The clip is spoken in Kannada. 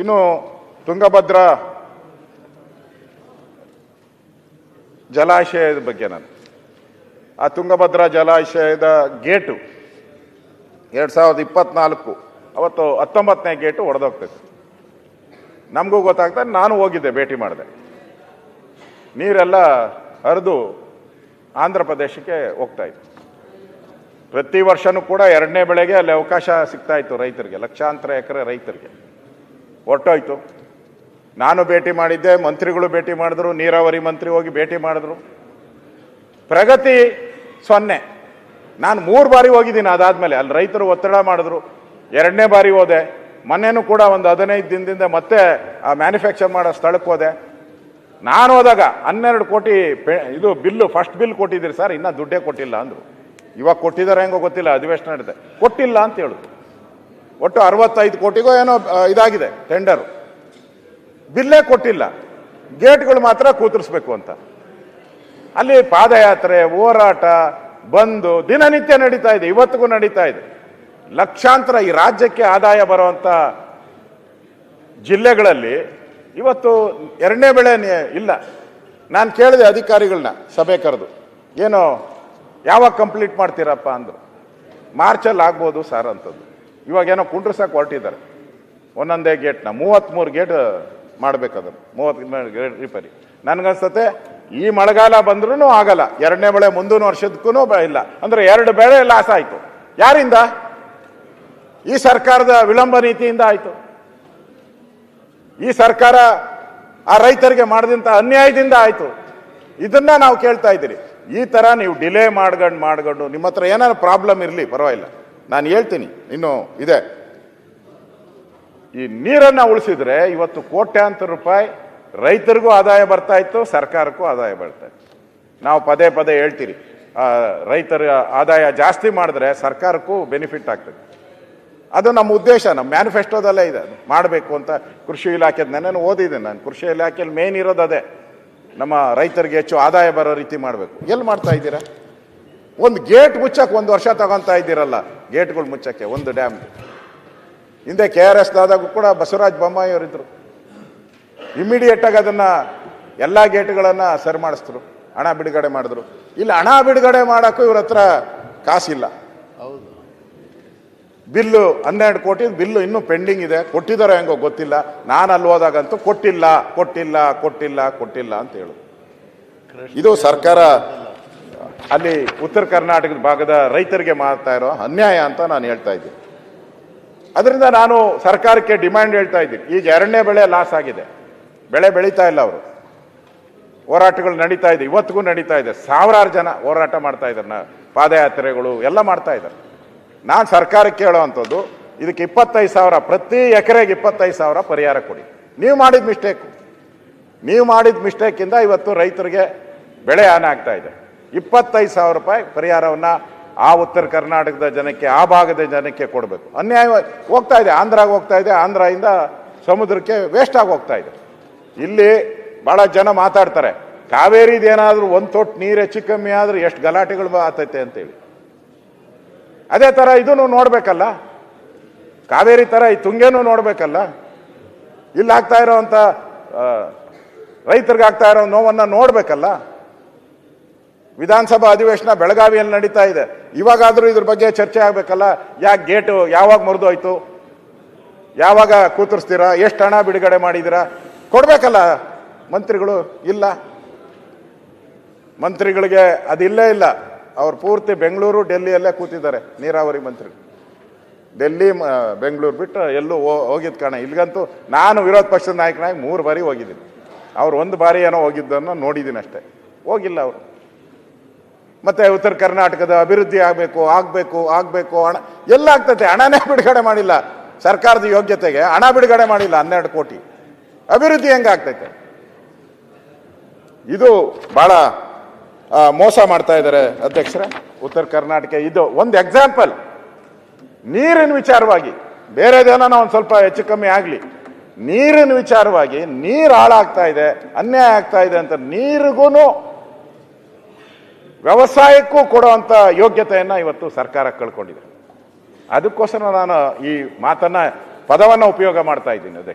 ಇನ್ನು ತುಂಗಭದ್ರಾ ಜಲಾಶಯದ ಬಗ್ಗೆ ನಾನು. ಆ ತುಂಗಭದ್ರಾ ಜಲಾಶಯದ ಗೇಟು ಎರಡು ಸಾವಿರದ ಇಪ್ಪತ್ನಾಲ್ಕು, ಅವತ್ತು ಹತ್ತೊಂಬತ್ತನೇ ಗೇಟು ಒಡೆದೋಗ್ತೈತೆ ನಮಗೂ ಗೊತ್ತಾಗ್ತದೆ ನಾನು ಹೋಗಿದ್ದೆ, ಭೇಟಿ ಮಾಡಿದೆ. ನೀರೆಲ್ಲ ಹರಿದು ಆಂಧ್ರ ಪ್ರದೇಶಕ್ಕೆ ಹೋಗ್ತಾ ಇತ್ತು. ಪ್ರತಿ ವರ್ಷನೂ ಕೂಡ ಎರಡನೇ ಬೆಳೆಗೆ ಅಲ್ಲಿ ಅವಕಾಶ ಸಿಗ್ತಾ ಇತ್ತು ರೈತರಿಗೆ, ಲಕ್ಷಾಂತರ ಎಕರೆ ರೈತರಿಗೆ. ಹೊರಟೋಯ್ತು ನಾನು ಭೇಟಿ ಮಾಡಿದ್ದೆ, ಮಂತ್ರಿಗಳು ಭೇಟಿ ಮಾಡಿದ್ರು, ನೀರಾವರಿ ಮಂತ್ರಿ ಹೋಗಿ ಭೇಟಿ ಮಾಡಿದ್ರು. ಪ್ರಗತಿ ಸೊನ್ನೆ. ನಾನು ಮೂರು ಬಾರಿ ಹೋಗಿದ್ದೀನಿ, ಅದಾದಮೇಲೆ. ಅಲ್ಲಿ ರೈತರು ಒತ್ತಡ ಮಾಡಿದ್ರು. ಎರಡನೇ ಬಾರಿ ಹೋದೆ. ಮೊನ್ನೆನೂ ಕೂಡ ಒಂದು ಹದಿನೈದು ದಿನದಿಂದ ಮತ್ತೆ ಆ ಮ್ಯಾನುಫ್ಯಾಕ್ಚರ್ ಮಾಡೋ ಸ್ಥಳಕ್ಕೆ ಹೋದೆ. ನಾನು ಹೋದಾಗ ಹನ್ನೆರಡು ಕೋಟಿ ಪೆ- ಇದು ಬಿಲ್ಲು ಫಸ್ಟ್ ಬಿಲ್ ಕೊಟ್ಟಿದ್ದೀರಿ ಸರ್, ಇನ್ನೂ ದುಡ್ಡೇ ಕೊಟ್ಟಿಲ್ಲ ಅಂದರು. ಇವಾಗ ಕೊಟ್ಟಿದ್ದಾರೆ ಹೆಂಗೋ ಗೊತ್ತಿಲ್ಲ, ಅಧಿವೇಶನ ನಡೆದೆ ಕೊಟ್ಟಿಲ್ಲ ಅಂತ ಹೇಳಿದ್ರು. ಒಟ್ಟು ಅರವತ್ತೈದು ಕೋಟಿಗೋ ಏನೋ ಇದಾಗಿದೆ ಟೆಂಡರು. ಬಿಲ್ಲೇ ಕೊಟ್ಟಿಲ್ಲ. ಗೇಟ್ಗಳು ಮಾತ್ರ ಕೂತರಿಸ್ಬೇಕು ಅಂತ. ಅಲ್ಲಿ ಪಾದಯಾತ್ರೆ, ಹೋರಾಟ, ಬಂದು ದಿನನಿತ್ಯ ನಡೀತಾ ಇದೆ, ಇವತ್ತಿಗೂ ನಡೀತಾ ಇದೆ. ಲಕ್ಷಾಂತರ ಈ ರಾಜ್ಯಕ್ಕೆ ಆದಾಯ ಬರುವಂತ ಜಿಲ್ಲೆಗಳಲ್ಲಿ ಇವತ್ತು ಎರಡನೇ ಬೆಳೆ ಇಲ್ಲ. ನಾನು ಕೇಳಿದೆ ಅಧಿಕಾರಿಗಳನ್ನ ಸಭೆ ಕರೆದು. ಏನೋ, ಯಾವಾಗ ಕಂಪ್ಲೀಟ್ ಮಾಡ್ತೀರಪ್ಪ ಅಂದರು. ಮಾರ್ಚಲ್ಲಿ ಆಗ್ಬೋದು ಸರ್ ಅಂತದ್ದು. ಇವಾಗ ಏನೋ ಕುಂಡ್ರಸಕ್ಕೆ ಹೊರಟಿದ್ದಾರೆ. ಒಂದೊಂದೇ ಗೇಟ್ನ ಮೂವತ್ತ್ಮೂರು ಗೇಟ್ ಮಾಡ್ಬೇಕದನ್ನು ಮೂವತ್ತು ಗೇಟ್ ರಿಪೇರಿ ನನಗನ್ಸತ್ತೆ, ಈ ಮಳೆಗಾಲ ಬಂದ್ರೂ ಆಗಲ್ಲ, ಎರಡನೇ ಬೆಳೆ ಮುಂದಿನ ವರ್ಷದಕ್ಕೂ ಇಲ್ಲ. ಅಂದ್ರೆ ಎರಡು ಬೆಳೆ ಲಾಸ್ ಆಯಿತು. ಯಾರಿಂದ? ಈ ಸರ್ಕಾರದ ವಿಳಂಬ ನೀತಿಯಿಂದ ಆಯಿತು. ಈ ಸರ್ಕಾರ ಆ ರೈತರಿಗೆ ಮಾಡಿದಂಥ ಅನ್ಯಾಯದಿಂದ ಆಯಿತು. ಇದನ್ನ ನಾವು ಕೇಳ್ತಾ ಇದ್ದೀರಿ. ಈ ಥರ ನೀವು ಡಿಲೇ ಮಾಡ್ಕೊಂಡು ಮಾಡ್ಕೊಂಡು ನಿಮ್ಮ ಹತ್ರ ಏನಾದ್ರು ಪ್ರಾಬ್ಲಮ್ ಇರಲಿ, ಪರವಾಗಿಲ್ಲ. ನಾನು ಹೇಳ್ತೀನಿ, ಇನ್ನು ಇದೆ. ಈ ನೀರನ್ನು ಉಳಿಸಿದ್ರೆ ಇವತ್ತು ಕೋಟ್ಯಾಂತರ ರೂಪಾಯಿ ರೈತರಿಗೂ ಆದಾಯ ಬರ್ತಾ ಇತ್ತು, ಸರ್ಕಾರಕ್ಕೂ ಆದಾಯ ಬರ್ತಾ ಇತ್ತು. ನಾವು ಪದೇ ಪದೇ ಹೇಳ್ತೀರಿ ರೈತರ ಆದಾಯ ಜಾಸ್ತಿ ಮಾಡಿದ್ರೆ ಸರ್ಕಾರಕ್ಕೂ ಬೆನಿಫಿಟ್ ಆಗ್ತದೆ. ಅದು ನಮ್ಮ ಉದ್ದೇಶ, ನಮ್ಮ ಮ್ಯಾನಿಫೆಸ್ಟೋದಲ್ಲೇ ಇದೆ ಮಾಡಬೇಕು ಅಂತ ಕೃಷಿ ಇಲಾಖೆದ ನಾನು ಓದಿದ್ದೀನಿ ನಾನು. ಕೃಷಿ ಇಲಾಖೆಯಲ್ಲಿ ಮೇನ್ ಇರೋದು ಅದೇ. ನಮ್ಮ ರೈತರಿಗೆ ಹೆಚ್ಚು ಆದಾಯ ಬರೋ ರೀತಿ ಮಾಡಬೇಕು. ಎಲ್ಲಿ ಮಾಡ್ತಾ ಇದ್ದೀರಾ? ಒಂದು ಗೇಟ್ ಮುಚ್ಚಕ್ಕೆ ಒಂದು ವರ್ಷ ತಗೊಂತ ಇದ್ದೀರಲ್ಲ, ಗೇಟ್ಗಳು ಮುಚ್ಚಕ್ಕೆ, ಒಂದು ಡ್ಯಾಮ್. ಹಿಂದೆ ಕೆ ಆರ್ ಎಸ್ ಆದಾಗೂ ಕೂಡ ಬಸವರಾಜ ಬೊಮ್ಮಾಯಿ ಅವರಿದ್ದರು ಇಮಿಡಿಯೇಟ್ ಆಗಿ ಅದನ್ನ ಎಲ್ಲ ಗೇಟ್ಗಳನ್ನು ಸರಿ ಮಾಡಿಸಿದ್ರು, ಹಣ ಬಿಡುಗಡೆ ಮಾಡಿದ್ರು. ಇಲ್ಲಿ ಹಣ ಬಿಡುಗಡೆ ಮಾಡೋಕ್ಕೂ ಇವ್ರ ಹತ್ರ ಕಾಸಿಲ್ಲ. ಹೌದು ಬಿಲ್ಲು ಹನ್ನೆರಡು ಕೋಟಿ, ಬಿಲ್ಲು ಇನ್ನೂ ಪೆಂಡಿಂಗ್ ಇದೆ ಕೊಟ್ಟಿದ್ದಾರೋ ಹೆಂಗೋ ಗೊತ್ತಿಲ್ಲ. ನಾನು ಅಲ್ಲಿ ಹೋದಾಗಂತೂ ಕೊಟ್ಟಿಲ್ಲ ಕೊಟ್ಟಿಲ್ಲ ಕೊಟ್ಟಿಲ್ಲ ಕೊಟ್ಟಿಲ್ಲ ಅಂತ ಹೇಳು. ಇದು ಸರ್ಕಾರ ಅಲ್ಲಿ ಉತ್ತರ ಕರ್ನಾಟಕದ ಭಾಗದ ರೈತರಿಗೆ ಮಾಡ್ತಾ ಇರೋ ಅನ್ಯಾಯ ಅಂತ ನಾನು ಹೇಳ್ತಾ ಇದ್ದೀನಿ. ಅದರಿಂದ ನಾನು ಸರ್ಕಾರಕ್ಕೆ ಡಿಮ್ಯಾಂಡ್ ಹೇಳ್ತಾ ಇದ್ದೀನಿ. ಈಗ ಎರಡನೇ ಬೆಳೆ ಲಾಸ್ ಆಗಿದೆ. ಬೆಳೆ ಬೆಳೀತಾ ಇಲ್ಲ ಅವರು. ಹೋರಾಟಗಳು ನಡೀತಾ ಇದೆ. ಇವತ್ತಿಗೂ ನಡೀತಾ ಇದೆ. ಸಾವಿರಾರು ಜನ ಹೋರಾಟ ಮಾಡ್ತಾ ಇದ್ದಾರೆ. ನಾ- ಪಾದಯಾತ್ರೆಗಳು ಎಲ್ಲ ಮಾಡ್ತಾ ಇದ್ದಾರೆ. ನಾನು ಸರ್ಕಾರಕ್ಕೆ ಹೇಳೋವಂಥದ್ದು ಇದಕ್ಕೆ ಇಪ್ಪತ್ತೈದು ಸಾವಿರ, ಪ್ರತಿ ಎಕರೆಗೆ ಇಪ್ಪತ್ತೈದು ಸಾವಿರ ಪರಿಹಾರ ಕೊಡಿ. ನೀವು ಮಾಡಿದ ಮಿಸ್ಟೇಕು. ನೀವು ಮಾಡಿದ ಮಿಸ್ಟೇಕಿಂದ ಇವತ್ತು ರೈತರಿಗೆ ಬೆಳೆ ಹಾನಿ ಆಗ್ತಾ ಇದೆ. ಇಪ್ಪತ್ತೈದು ಸಾವಿರ ರೂಪಾಯಿ ಪರಿಹಾರವನ್ನ ಆ ಉತ್ತರ ಕರ್ನಾಟಕದ ಜನಕ್ಕೆ, ಆ ಭಾಗದ ಜನಕ್ಕೆ ಕೊಡಬೇಕು. ಅನ್ಯಾಯ ಹೋಗ್ತಾ ಇದೆ. ಆಂಧ್ರಾಗೆ ಹೋಗ್ತಾ ಇದೆ. ಆಂಧ್ರದಿಂದ ಸಮುದ್ರಕ್ಕೆ ವೇಸ್ಟ್ ಆಗಿ ಹೋಗ್ತಾ ಇದೆ. ಇಲ್ಲಿ ಬಹಳ ಜನ ಮಾತಾಡ್ತಾರೆ, ಕಾವೇರಿದು ಏನಾದರೂ ಒಂದು ತೊಟ್ಟು ನೀರು ಹೆಚ್ಚು ಕಮ್ಮಿ ಆದರೂ ಎಷ್ಟು ಗಲಾಟೆಗಳು ಆತೈತೆ ಅಂತೇಳಿ. ಅದೇ ಥರ ಇದನ್ನು ನೋಡಬೇಕಲ್ಲ. ಕಾವೇರಿ ಥರ ಈ ತುಂಗೇನು ನೋಡಬೇಕಲ್ಲ. ಇಲ್ಲಿ ಆಗ್ತಾ ಇರೋವಂಥ ರೈತರಿಗೆ ಆಗ್ತಾ ಇರೋ ನೋವನ್ನು ನೋಡ್ಬೇಕಲ್ಲ. ವಿಧಾನಸಭಾ ಅಧಿವೇಶನ ಬೆಳಗಾವಿಯಲ್ಲಿ ನಡೀತಾ ಇದೆ. ಇವಾಗಾದರೂ ಇದ್ರ ಬಗ್ಗೆ ಚರ್ಚೆ ಆಗಬೇಕಲ್ಲ? ಯಾಕೆ ಗೇಟು ಯಾವಾಗ ಮುರಿದೋಯ್ತು? ಯಾವಾಗ ಕೂತರಿಸ್ತೀರಾ? ಎಷ್ಟು ಹಣ ಬಿಡುಗಡೆ ಮಾಡಿದ್ದೀರಾ ಕೊಡಬೇಕಲ್ಲ ಮಂತ್ರಿಗಳು? ಇಲ್ಲ. ಮಂತ್ರಿಗಳಿಗೆ ಅದಿಲ್ಲೇ ಇಲ್ಲ. ಅವ್ರು ಪೂರ್ತಿ ಬೆಂಗಳೂರು, ಡೆಲ್ಲಿಯಲ್ಲೇ ಕೂತಿದ್ದಾರೆ ನೀರಾವರಿ ಮಂತ್ರಿ. ಡೆಲ್ಲಿ ಬೆಂಗಳೂರು ಬಿಟ್ಟು ಎಲ್ಲೂ ಹೋ- ಹೋಗಿದ್ ಕಾರಣ ಇಲ್ಲಿಗಂತೂ ನಾನು ವಿರೋಧ ಪಕ್ಷದ ನಾಯಕನಾಗಿ ಮೂರು ಬಾರಿ ಹೋಗಿದ್ದೀನಿ. ಅವ್ರು ಒಂದು ಬಾರಿ ಏನೋ ಹೋಗಿದ್ದನ್ನು ನೋಡಿದ್ದೀನಿ ಅಷ್ಟೇ ಹೋಗಿಲ್ಲ ಅವರು. ಮತ್ತೆ ಉತ್ತರ ಕರ್ನಾಟಕದ ಅಭಿವೃದ್ಧಿ ಆಗಬೇಕು ಆಗಬೇಕು ಆಗಬೇಕು, ಹಣ ಎಲ್ಲ ಆಗ್ತೈತೆ ಹಣನೇ ಬಿಡುಗಡೆ ಮಾಡಿಲ್ಲ. ಸರ್ಕಾರದ ಯೋಗ್ಯತೆಗೆ ಹಣ ಬಿಡುಗಡೆ ಮಾಡಿಲ್ಲ, ಹನ್ನೆರಡು ಕೋಟಿ. ಅಭಿವೃದ್ಧಿ ಹೆಂಗಾಗ್ತೈತೆ ಇದು ಬಹಳ ಮೋಸ ಮಾಡ್ತಾ ಇದ್ದಾರೆ ಅಧ್ಯಕ್ಷರೇ. ಉತ್ತರ ಕರ್ನಾಟಕ ಇದು ಒಂದು ಎಕ್ಸಾಂಪಲ್ ನೀರಿನ ವಿಚಾರವಾಗಿ ಬೇರೆದೇನೋ ಒಂದು ಸ್ವಲ್ಪ ಹೆಚ್ಚು ಕಮ್ಮಿ ಆಗಲಿ. ನೀರಿನ ವಿಚಾರವಾಗಿ ನೀರು ಹಾಳಾಗ್ತಾ ಇದೆ, ಅನ್ಯಾಯ ಆಗ್ತಾ ಇದೆ ಅಂತ ನೀರಿಗೂ ವ್ಯವಸಾಯಕ್ಕೂ ಕೊಡುವಂಥ ಯೋಗ್ಯತೆಯನ್ನು ಇವತ್ತು ಸರ್ಕಾರ ಕಳ್ಕೊಂಡಿದೆ. ಅದಕ್ಕೋಸ್ಕರ ನಾನು ಈ ಮಾತನ್ನ ಪದವನ್ನು ಉಪಯೋಗ ಮಾಡ್ತಾ ಇದ್ದೀನಿ ಅಧ್ಯಕ್ಷ